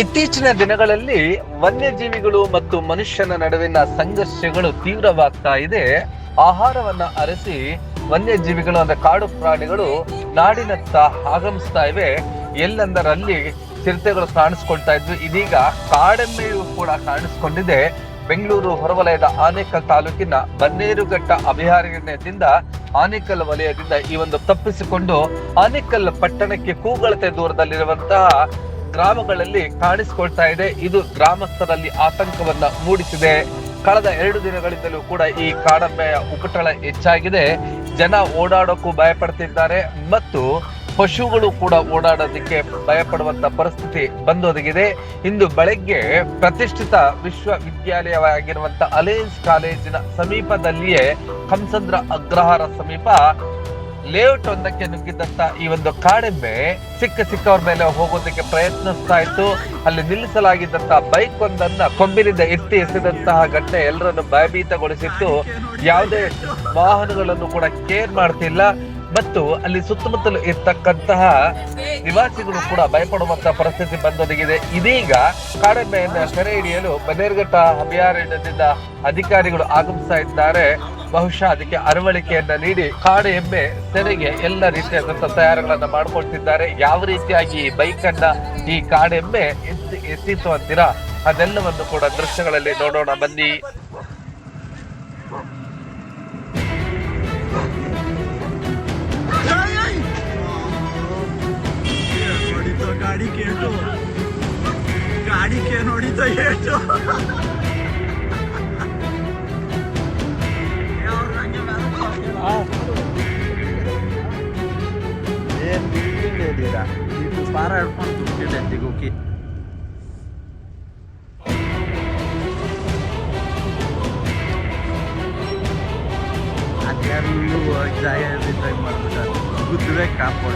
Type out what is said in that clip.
ಇತ್ತೀಚಿನ ದಿನಗಳಲ್ಲಿ ವನ್ಯಜೀವಿಗಳು ಮತ್ತು ಮನುಷ್ಯನ ನಡುವಿನ ಸಂಘರ್ಷಗಳು ತೀವ್ರವಾಗ್ತಾ ಇದೆ. ಆಹಾರವನ್ನ ಅರಸಿ ವನ್ಯಜೀವಿಗಳು ಅಂದ್ರೆ ಕಾಡು ಪ್ರಾಣಿಗಳು ನಾಡಿನತ್ತ ಆಗಮಿಸ್ತಾ ಇವೆ. ಎಲ್ಲೆಂದರಲ್ಲಿ ಚಿರತೆಗಳು ಕಾಣಿಸ್ಕೊಳ್ತಾ ಇದ್ವು. ಇದೀಗ ಕಾಡೆಮ್ಮೆಯು ಕೂಡ ಕಾಣಿಸ್ಕೊಂಡಿದೆ. ಬೆಂಗಳೂರು ಹೊರವಲಯದ ಆನೇಕಲ್ ತಾಲೂಕಿನ ಬನ್ನೇರುಘಟ್ಟ ಅಭಯಾರಣ್ಯದಿಂದ, ಆನೇಕಲ್ ವಲಯದಿಂದ ಈ ಒಂದು ತಪ್ಪಿಸಿಕೊಂಡು ಆನೇಕಲ್ ಪಟ್ಟಣಕ್ಕೆ ಕೂಗಳತೆ ದೂರದಲ್ಲಿರುವಂತಹ ಗ್ರಾಮಗಳಲ್ಲಿ ಕಾಣಿಸಿಕೊಳ್ತಾ ಇದೆ. ಇದು ಗ್ರಾಮಸ್ಥರಲ್ಲಿ ಆತಂಕವನ್ನ ಮೂಡಿಸಿದೆ. ಕಳೆದ ಎರಡು ದಿನಗಳಿಂದಲೂ ಕೂಡ ಈ ಕಾಡಂಬೆಯ ಉಪಟಳ ಹೆಚ್ಚಾಗಿದೆ. ಜನ ಓಡಾಡೋಕ್ಕೂ ಭಯಪಡ್ತಿದ್ದಾರೆ. ಮತ್ತು ಪಶುಗಳು ಕೂಡ ಓಡಾಡೋದಕ್ಕೆ ಭಯಪಡುವಂತ ಪರಿಸ್ಥಿತಿ ಬಂದೊದಗಿದೆ. ಇಂದು ಬೆಳಗ್ಗೆ ಪ್ರತಿಷ್ಠಿತ ವಿಶ್ವವಿದ್ಯಾಲಯವಾಗಿರುವಂತ ಅಲೈನ್ಸ್ ಕಾಲೇಜಿನ ಸಮೀಪದಲ್ಲಿಯೇ ಕಂಸಂದ್ರ ಅಗ್ರಹಾರ ಸಮೀಪ ಲೇಔಟ್ ಒಂದಕ್ಕೆ ನುಗ್ಗಿದ್ದಂತ ಈ ಒಂದು ಕಾಡೆಮ್ಮೆ ಸಿಕ್ಕ ಸಿಕ್ಕವ್ರ ಮೇಲೆ ಹೋಗೋದಕ್ಕೆ ಪ್ರಯತ್ನಿಸ್ತಾ ಇತ್ತು. ಅಲ್ಲಿ ನಿಲ್ಲಿಸಲಾಗಿದ್ದಂತ ಬೈಕ್ ಒಂದನ್ನ ಕೊಂಬಿನಿಂದ ಎತ್ತಿ ಎಸೆದಂತಹ ಘಟನೆ ಎಲ್ಲರನ್ನು ಭಯಭೀತಗೊಳಿಸಿತ್ತು. ಯಾವುದೇ ವಾಹನಗಳನ್ನು ಕೂಡ ಕೇರ್ ಮಾಡ್ತಿಲ್ಲ. ಮತ್ತು ಅಲ್ಲಿ ಸುತ್ತಮುತ್ತಲು ಇರ್ತಕ್ಕಂತಹ ನಿವಾಸಿಗಳು ಕೂಡ ಭಯಪಡುವಂತಹ ಪರಿಸ್ಥಿತಿ ಬಂದೊದಗಿದೆ. ಇದೀಗ ಕಾಡೆಮ್ಮೆಯನ್ನ ಸೆರೆ ಹಿಡಿಯಲು ಬನೇರ್ಘಟ್ಟ ಅಭಯಾರಣ್ಯದಿಂದ ಅಧಿಕಾರಿಗಳು ಆಗಮಿಸ್ತಾ ಇದ್ದಾರೆ. ಬಹುಶಃ ಅದಕ್ಕೆ ಅರವಳಿಕೆಯನ್ನ ನೀಡಿ ಕಾಡು ಎಮ್ಮೆ ತೆರೆಗೆ, ಎಲ್ಲ ರೀತಿಯಾದಂತಹ ತಯಾರಿಗಳನ್ನ ಮಾಡ್ಕೊಳ್ತಿದ್ದಾರೆ. ಯಾವ ರೀತಿಯಾಗಿ ಈ ಬೈಕ್ ಅನ್ನ ಈ ಕಾಡೆಮ್ಮೆ ಎತ್ತಿ ಎತ್ತಿತ್ತು ಅದೆಲ್ಲವನ್ನು ಕೂಡ ದೃಶ್ಯಗಳಲ್ಲಿ ನೋಡೋಣ. ಬನ್ನಿ. ಗಾಡಿ ಕೇಟು ಗಾಡಿ ನೋಡಿದ ಹೇಳಿದ್ದೀರಾ ಇದು ಪಾರ ಹಿಡ್ಕೊಂಡು ದುಡ್ಡಿದೆ ದಿಗೋಕಿ ಅದೆಲ್ಲೂ ಜಾಗ ಮಾಡ್ಬಿಟ್ಟಾರೆ ಗುದ್ದುವೆ ಕಾಪಾಡ